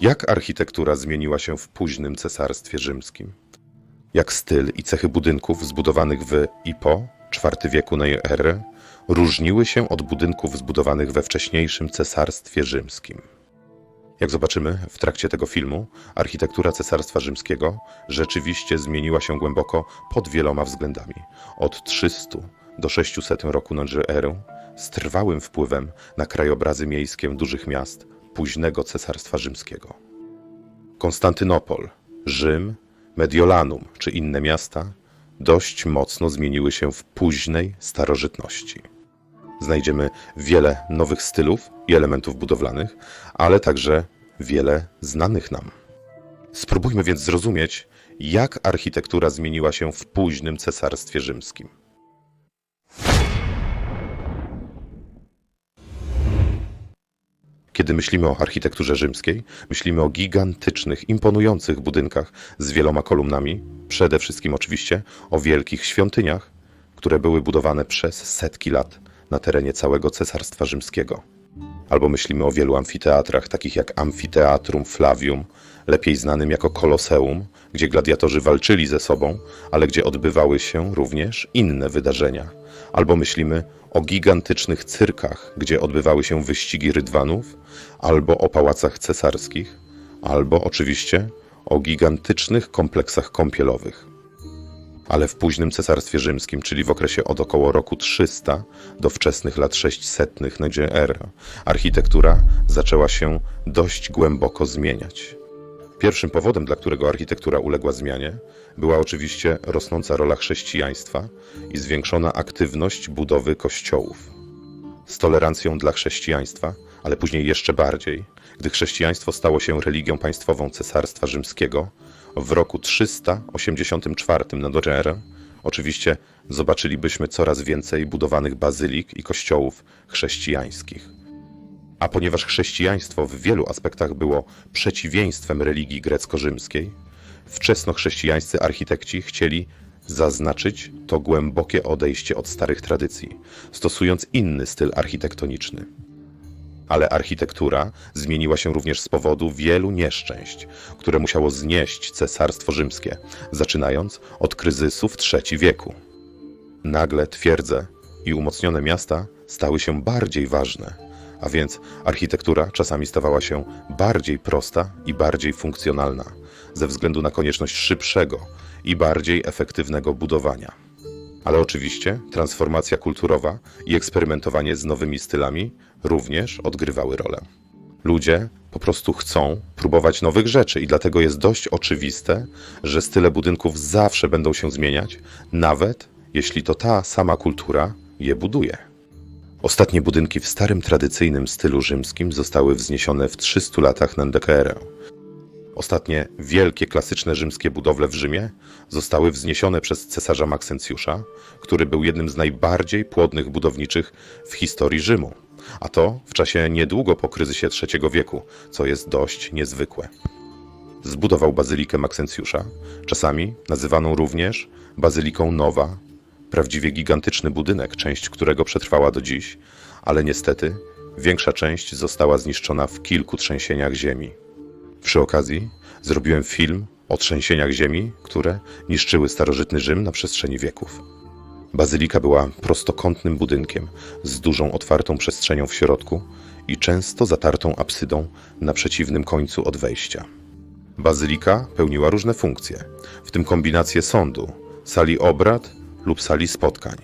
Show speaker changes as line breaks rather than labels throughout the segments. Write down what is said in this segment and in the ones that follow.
Jak architektura zmieniła się w późnym cesarstwie rzymskim? Jak styl i cechy budynków zbudowanych w i po IV wieku naszej ery różniły się od budynków zbudowanych we wcześniejszym cesarstwie rzymskim? Jak zobaczymy w trakcie tego filmu, architektura Cesarstwa Rzymskiego rzeczywiście zmieniła się głęboko pod wieloma względami. Od 300 do 600 roku naszej ery z trwałym wpływem na krajobrazy miejskie dużych miast późnego Cesarstwa Rzymskiego. Konstantynopol, Rzym, Mediolanum czy inne miasta dość mocno zmieniły się w późnej starożytności. Znajdziemy wiele nowych stylów i elementów budowlanych, ale także wiele znanych nam. Spróbujmy więc zrozumieć, jak architektura zmieniła się w późnym Cesarstwie Rzymskim. Kiedy myślimy o architekturze rzymskiej, myślimy o gigantycznych, imponujących budynkach z wieloma kolumnami, przede wszystkim oczywiście o wielkich świątyniach, które były budowane przez setki lat na terenie całego Cesarstwa Rzymskiego. Albo myślimy o wielu amfiteatrach, takich jak Amfiteatrum Flavium, lepiej znanym jako Koloseum, gdzie gladiatorzy walczyli ze sobą, ale gdzie odbywały się również inne wydarzenia. Albo myślimy o gigantycznych cyrkach, gdzie odbywały się wyścigi rydwanów, albo o pałacach cesarskich, albo oczywiście o gigantycznych kompleksach kąpielowych. Ale w późnym Cesarstwie Rzymskim, czyli w okresie od około roku 300 do wczesnych lat 600 naszej ery, architektura zaczęła się dość głęboko zmieniać. Pierwszym powodem, dla którego architektura uległa zmianie, była oczywiście rosnąca rola chrześcijaństwa i zwiększona aktywność budowy kościołów. Z tolerancją dla chrześcijaństwa, ale później jeszcze bardziej, gdy chrześcijaństwo stało się religią państwową Cesarstwa Rzymskiego, w roku 384 na erę, oczywiście zobaczylibyśmy coraz więcej budowanych bazylik i kościołów chrześcijańskich. A ponieważ chrześcijaństwo w wielu aspektach było przeciwieństwem religii grecko-rzymskiej, wczesnochrześcijańscy architekci chcieli zaznaczyć to głębokie odejście od starych tradycji, stosując inny styl architektoniczny. Ale architektura zmieniła się również z powodu wielu nieszczęść, które musiało znieść Cesarstwo Rzymskie, zaczynając od kryzysu w III wieku. Nagle twierdze i umocnione miasta stały się bardziej ważne, a więc architektura czasami stawała się bardziej prosta i bardziej funkcjonalna, ze względu na konieczność szybszego i bardziej efektywnego budowania. Ale oczywiście transformacja kulturowa i eksperymentowanie z nowymi stylami również odgrywały rolę. Ludzie po prostu chcą próbować nowych rzeczy i dlatego jest dość oczywiste, że style budynków zawsze będą się zmieniać, nawet jeśli to ta sama kultura je buduje. Ostatnie budynki w starym tradycyjnym stylu rzymskim zostały wzniesione w 300 latach na DKR. Ostatnie wielkie klasyczne rzymskie budowle w Rzymie zostały wzniesione przez cesarza Maksencjusza, który był jednym z najbardziej płodnych budowniczych w historii Rzymu, a to w czasie niedługo po kryzysie III wieku, co jest dość niezwykłe. Zbudował bazylikę Maksencjusza, czasami nazywaną również Bazyliką Nowa, prawdziwie gigantyczny budynek, część którego przetrwała do dziś, ale niestety większa część została zniszczona w kilku trzęsieniach ziemi. Przy okazji zrobiłem film o trzęsieniach ziemi, które niszczyły starożytny Rzym na przestrzeni wieków. Bazylika była prostokątnym budynkiem z dużą otwartą przestrzenią w środku i często zatartą absydą na przeciwnym końcu od wejścia. Bazylika pełniła różne funkcje, w tym kombinację sądu, sali obrad lub sali spotkań.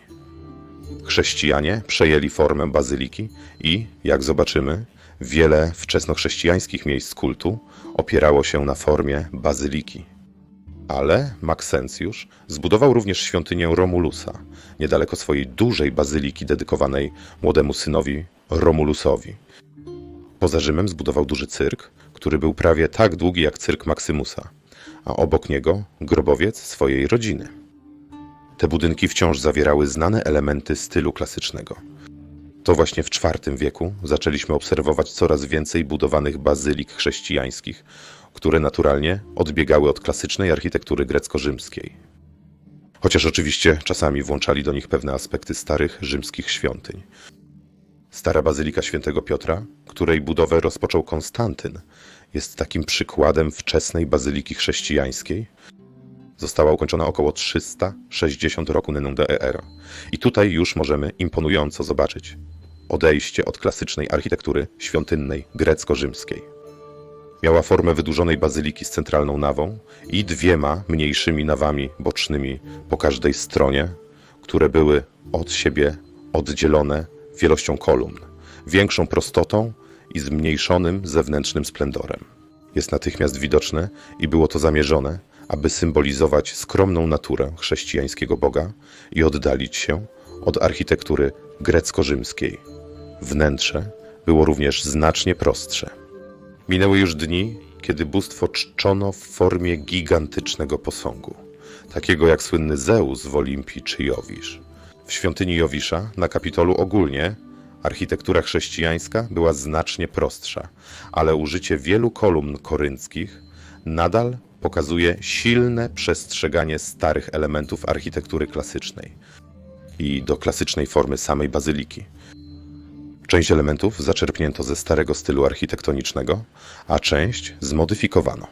Chrześcijanie przejęli formę bazyliki i, jak zobaczymy, wiele wczesnochrześcijańskich miejsc kultu opierało się na formie bazyliki. Ale Maksencjusz zbudował również świątynię Romulusa, niedaleko swojej dużej bazyliki dedykowanej młodemu synowi Romulusowi. Poza Rzymem zbudował duży cyrk, który był prawie tak długi jak cyrk Maksymusa, a obok niego grobowiec swojej rodziny. Te budynki wciąż zawierały znane elementy stylu klasycznego. To właśnie w IV wieku zaczęliśmy obserwować coraz więcej budowanych bazylik chrześcijańskich, które naturalnie odbiegały od klasycznej architektury grecko-rzymskiej. Chociaż oczywiście czasami włączali do nich pewne aspekty starych rzymskich świątyń. Stara bazylika świętego Piotra, której budowę rozpoczął Konstantyn, jest takim przykładem wczesnej bazyliki chrześcijańskiej. Została ukończona około 360 roku NNDER. I tutaj już możemy imponująco zobaczyć odejście od klasycznej architektury świątynnej grecko-rzymskiej. Miała formę wydłużonej bazyliki z centralną nawą i dwiema mniejszymi nawami bocznymi po każdej stronie, które były od siebie oddzielone wielością kolumn, większą prostotą i zmniejszonym zewnętrznym splendorem. Jest natychmiast widoczne i było to zamierzone, aby symbolizować skromną naturę chrześcijańskiego Boga i oddalić się od architektury grecko-rzymskiej. Wnętrze było również znacznie prostsze. Minęły już dni, kiedy bóstwo czczono w formie gigantycznego posągu, takiego jak słynny Zeus w Olimpii czy Jowisz. W świątyni Jowisza, na Kapitolu ogólnie, architektura chrześcijańska była znacznie prostsza, ale użycie wielu kolumn korynckich nadal pokazuje silne przestrzeganie starych elementów architektury klasycznej i do klasycznej formy samej bazyliki. Część elementów zaczerpnięto ze starego stylu architektonicznego, a część zmodyfikowano.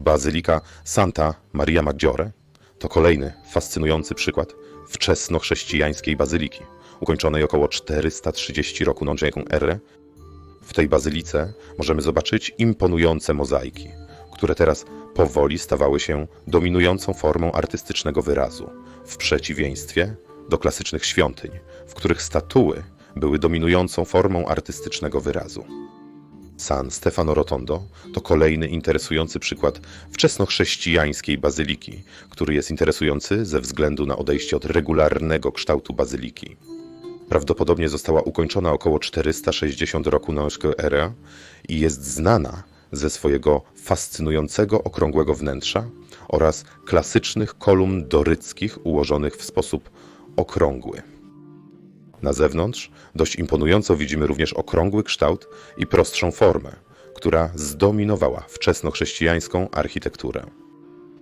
Bazylika Santa Maria Maggiore to kolejny fascynujący przykład wczesnochrześcijańskiej bazyliki, ukończonej około 430 roku nową erę. W tej bazylice możemy zobaczyć imponujące mozaiki, które teraz powoli stawały się dominującą formą artystycznego wyrazu, w przeciwieństwie do klasycznych świątyń, w których statuły były dominującą formą artystycznego wyrazu. San Stefano Rotondo to kolejny interesujący przykład wczesnochrześcijańskiej bazyliki, który jest interesujący ze względu na odejście od regularnego kształtu bazyliki. Prawdopodobnie została ukończona około 460 roku naszego era i jest znana ze swojego fascynującego okrągłego wnętrza oraz klasycznych kolumn doryckich ułożonych w sposób okrągły. Na zewnątrz dość imponująco widzimy również okrągły kształt i prostszą formę, która zdominowała wczesnochrześcijańską architekturę.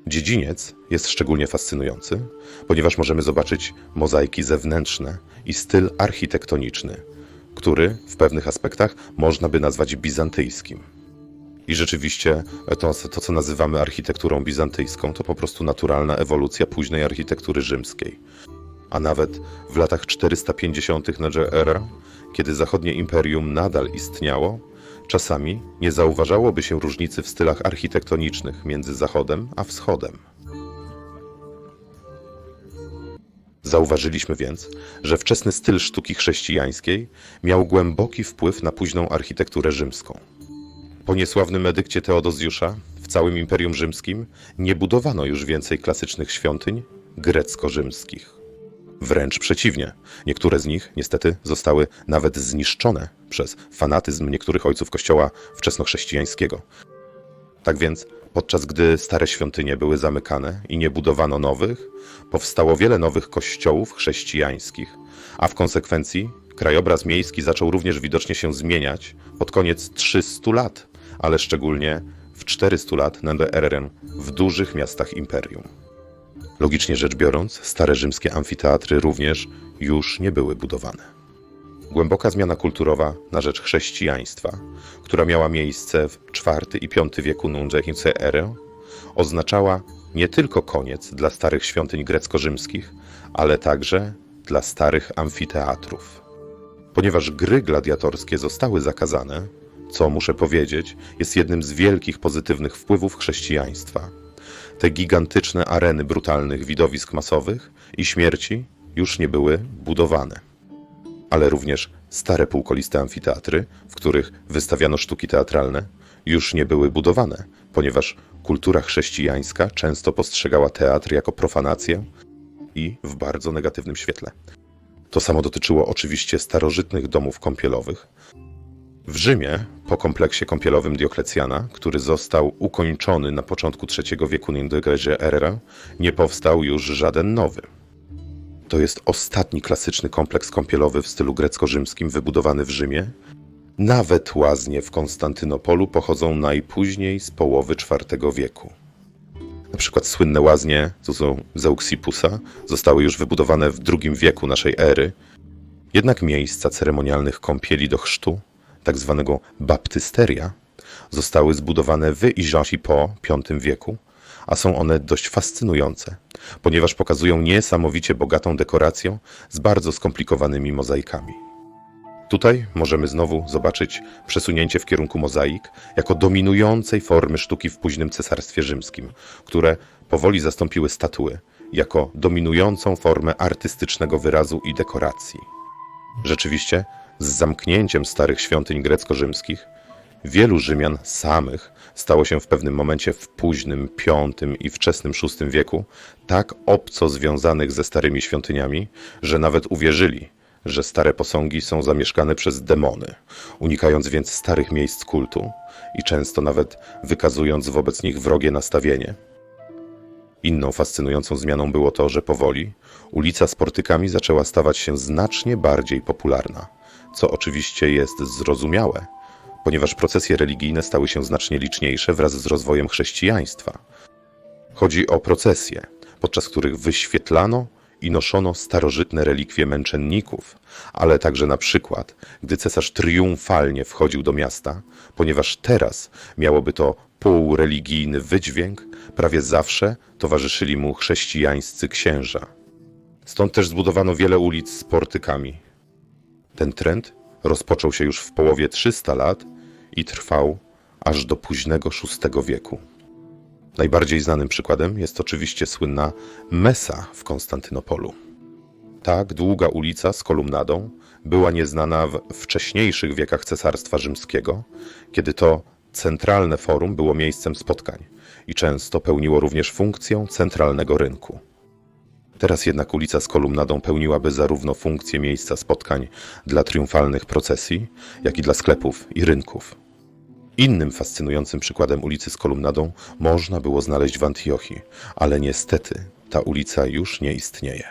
Dziedziniec jest szczególnie fascynujący, ponieważ możemy zobaczyć mozaiki zewnętrzne i styl architektoniczny, który w pewnych aspektach można by nazwać bizantyjskim. I rzeczywiście to, to, co nazywamy architekturą bizantyjską, to po prostu naturalna ewolucja późnej architektury rzymskiej a nawet w latach 450. naszej ery, kiedy zachodnie imperium nadal istniało, czasami nie zauważałoby się różnicy w stylach architektonicznych między Zachodem a Wschodem. Zauważyliśmy więc, że wczesny styl sztuki chrześcijańskiej miał głęboki wpływ na późną architekturę rzymską. Po niesławnym edykcie Teodozjusza w całym Imperium Rzymskim nie budowano już więcej klasycznych świątyń grecko-rzymskich. Wręcz przeciwnie, niektóre z nich niestety zostały nawet zniszczone przez fanatyzm niektórych ojców kościoła wczesnochrześcijańskiego. Tak więc, podczas gdy stare świątynie były zamykane i nie budowano nowych, powstało wiele nowych kościołów chrześcijańskich, a w konsekwencji krajobraz miejski zaczął również widocznie się zmieniać pod koniec 300 lat, ale szczególnie w 400 lat NDRR w dużych miastach imperium. Logicznie rzecz biorąc, stare rzymskie amfiteatry również już nie były budowane. Głęboka zmiana kulturowa na rzecz chrześcijaństwa, która miała miejsce w IV i V wieku Nungehince erę, oznaczała nie tylko koniec dla starych świątyń grecko-rzymskich, ale także dla starych amfiteatrów. Ponieważ gry gladiatorskie zostały zakazane, co muszę powiedzieć, jest jednym z wielkich pozytywnych wpływów chrześcijaństwa – te gigantyczne areny brutalnych widowisk masowych i śmierci już nie były budowane. Ale również stare półkoliste amfiteatry, w których wystawiano sztuki teatralne, już nie były budowane, ponieważ kultura chrześcijańska często postrzegała teatr jako profanację i w bardzo negatywnym świetle. To samo dotyczyło oczywiście starożytnych domów kąpielowych, w Rzymie, po kompleksie kąpielowym Dioklecjana, który został ukończony na początku III wieku Nindegreze Erera, nie powstał już żaden nowy. To jest ostatni klasyczny kompleks kąpielowy w stylu grecko-rzymskim wybudowany w Rzymie. Nawet łaznie w Konstantynopolu pochodzą najpóźniej z połowy IV wieku. Na przykład słynne łaznie Zeuxipusa zostały już wybudowane w II wieku naszej ery, jednak miejsca ceremonialnych kąpieli do chrztu tak zwanego baptysteria, zostały zbudowane w Iżasi po V wieku, a są one dość fascynujące, ponieważ pokazują niesamowicie bogatą dekorację z bardzo skomplikowanymi mozaikami. Tutaj możemy znowu zobaczyć przesunięcie w kierunku mozaik jako dominującej formy sztuki w późnym cesarstwie rzymskim, które powoli zastąpiły statuły jako dominującą formę artystycznego wyrazu i dekoracji. Rzeczywiście, z zamknięciem starych świątyń grecko-rzymskich, wielu Rzymian samych stało się w pewnym momencie w późnym V i wczesnym VI wieku tak obco związanych ze starymi świątyniami, że nawet uwierzyli, że stare posągi są zamieszkane przez demony, unikając więc starych miejsc kultu i często nawet wykazując wobec nich wrogie nastawienie. Inną fascynującą zmianą było to, że powoli ulica z portykami zaczęła stawać się znacznie bardziej popularna, co oczywiście jest zrozumiałe, ponieważ procesje religijne stały się znacznie liczniejsze wraz z rozwojem chrześcijaństwa. Chodzi o procesje, podczas których wyświetlano i noszono starożytne relikwie męczenników, ale także na przykład, gdy cesarz triumfalnie wchodził do miasta, ponieważ teraz miałoby to półreligijny wydźwięk, prawie zawsze towarzyszyli mu chrześcijańscy księża. Stąd też zbudowano wiele ulic z portykami. Ten trend rozpoczął się już w połowie 300 lat i trwał aż do późnego VI wieku. Najbardziej znanym przykładem jest oczywiście słynna Mesa w Konstantynopolu. Tak długa ulica z kolumnadą była nieznana w wcześniejszych wiekach Cesarstwa Rzymskiego, kiedy to centralne forum było miejscem spotkań i często pełniło również funkcję centralnego rynku. Teraz jednak ulica z kolumnadą pełniłaby zarówno funkcję miejsca spotkań dla triumfalnych procesji, jak i dla sklepów i rynków. Innym fascynującym przykładem ulicy z kolumnadą można było znaleźć w Antiochii, ale niestety ta ulica już nie istnieje.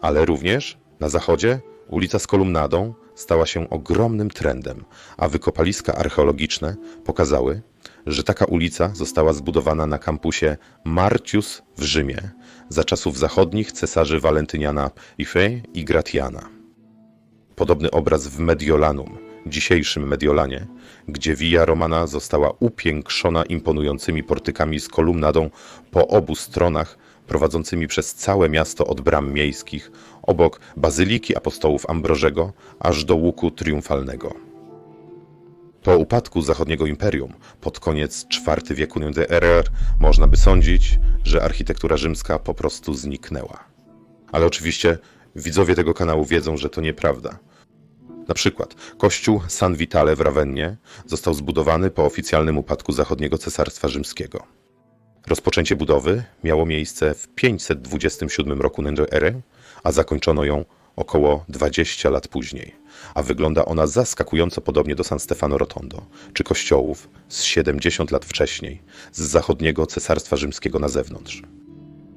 Ale również na zachodzie ulica z kolumnadą stała się ogromnym trendem, a wykopaliska archeologiczne pokazały, że taka ulica została zbudowana na kampusie Marcius w Rzymie za czasów zachodnich cesarzy Walentyniana Ifei i Gratiana. Podobny obraz w Mediolanum, dzisiejszym Mediolanie, gdzie Via Romana została upiększona imponującymi portykami z kolumnadą po obu stronach, prowadzącymi przez całe miasto od bram miejskich, obok Bazyliki Apostołów Ambrożego, aż do łuku triumfalnego. Po upadku zachodniego imperium, pod koniec IV wieku NDRR, można by sądzić, że architektura rzymska po prostu zniknęła. Ale oczywiście widzowie tego kanału wiedzą, że to nieprawda. Na przykład kościół San Vitale w Rawennie został zbudowany po oficjalnym upadku zachodniego cesarstwa rzymskiego. Rozpoczęcie budowy miało miejsce w 527 roku NDR, a zakończono ją około 20 lat później, a wygląda ona zaskakująco podobnie do San Stefano Rotondo, czy kościołów z 70 lat wcześniej, z zachodniego cesarstwa rzymskiego na zewnątrz.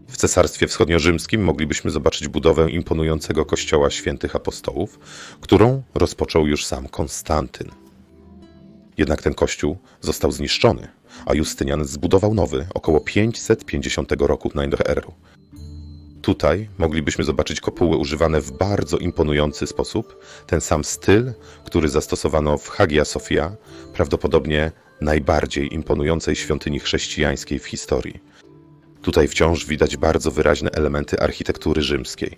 W Cesarstwie Wschodniorzymskim moglibyśmy zobaczyć budowę imponującego kościoła świętych apostołów, którą rozpoczął już sam Konstantyn. Jednak ten kościół został zniszczony, a Justynian zbudował nowy około 550 roku na erę Tutaj moglibyśmy zobaczyć kopuły używane w bardzo imponujący sposób, ten sam styl, który zastosowano w Hagia Sophia, prawdopodobnie najbardziej imponującej świątyni chrześcijańskiej w historii. Tutaj wciąż widać bardzo wyraźne elementy architektury rzymskiej.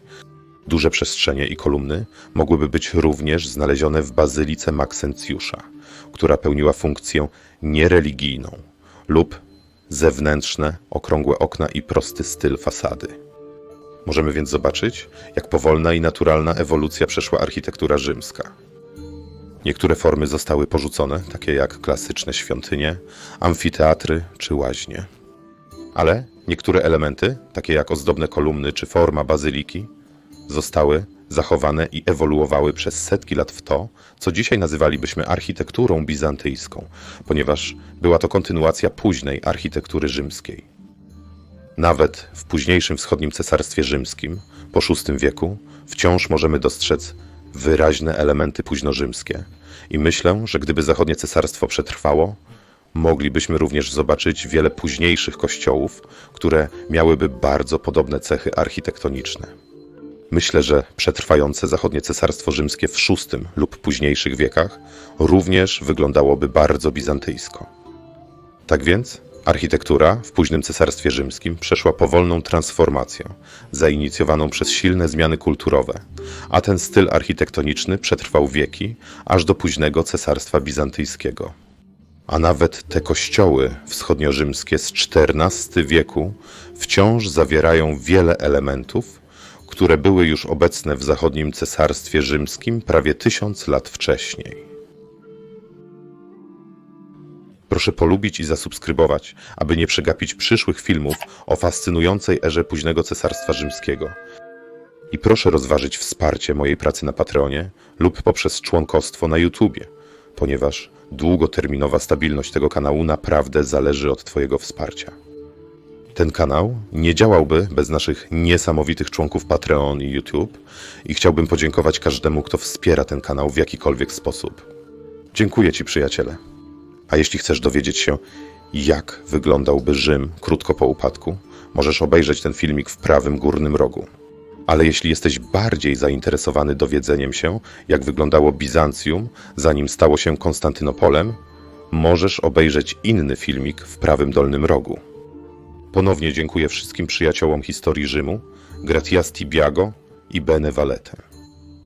Duże przestrzenie i kolumny mogłyby być również znalezione w bazylice Maksencjusza, która pełniła funkcję niereligijną, lub zewnętrzne, okrągłe okna i prosty styl fasady. Możemy więc zobaczyć, jak powolna i naturalna ewolucja przeszła architektura rzymska. Niektóre formy zostały porzucone, takie jak klasyczne świątynie, amfiteatry czy łaźnie. Ale niektóre elementy, takie jak ozdobne kolumny czy forma bazyliki, zostały zachowane i ewoluowały przez setki lat w to, co dzisiaj nazywalibyśmy architekturą bizantyjską, ponieważ była to kontynuacja późnej architektury rzymskiej. Nawet w późniejszym wschodnim cesarstwie rzymskim, po VI wieku, wciąż możemy dostrzec wyraźne elementy późnorzymskie. I myślę, że gdyby zachodnie cesarstwo przetrwało, moglibyśmy również zobaczyć wiele późniejszych kościołów, które miałyby bardzo podobne cechy architektoniczne. Myślę, że przetrwające zachodnie cesarstwo rzymskie w VI lub późniejszych wiekach również wyglądałoby bardzo bizantyjsko. Tak więc architektura w późnym cesarstwie rzymskim przeszła powolną transformację, zainicjowaną przez silne zmiany kulturowe, a ten styl architektoniczny przetrwał wieki, aż do późnego cesarstwa bizantyjskiego. A nawet te kościoły wschodniorzymskie z XIV wieku wciąż zawierają wiele elementów, które były już obecne w zachodnim cesarstwie rzymskim prawie tysiąc lat wcześniej. Proszę polubić i zasubskrybować, aby nie przegapić przyszłych filmów o fascynującej erze późnego cesarstwa rzymskiego. I proszę rozważyć wsparcie mojej pracy na Patreonie lub poprzez członkostwo na YouTubie, ponieważ długoterminowa stabilność tego kanału naprawdę zależy od Twojego wsparcia. Ten kanał nie działałby bez naszych niesamowitych członków Patreon i YouTube i chciałbym podziękować każdemu, kto wspiera ten kanał w jakikolwiek sposób. Dziękuję Ci, przyjaciele. A jeśli chcesz dowiedzieć się, jak wyglądałby Rzym krótko po upadku, możesz obejrzeć ten filmik w prawym górnym rogu. Ale jeśli jesteś bardziej zainteresowany dowiedzeniem się, jak wyglądało Bizancjum, zanim stało się Konstantynopolem, możesz obejrzeć inny filmik w prawym dolnym rogu. Ponownie dziękuję wszystkim przyjaciołom historii Rzymu, Gratias Tibiago i Bene Valete.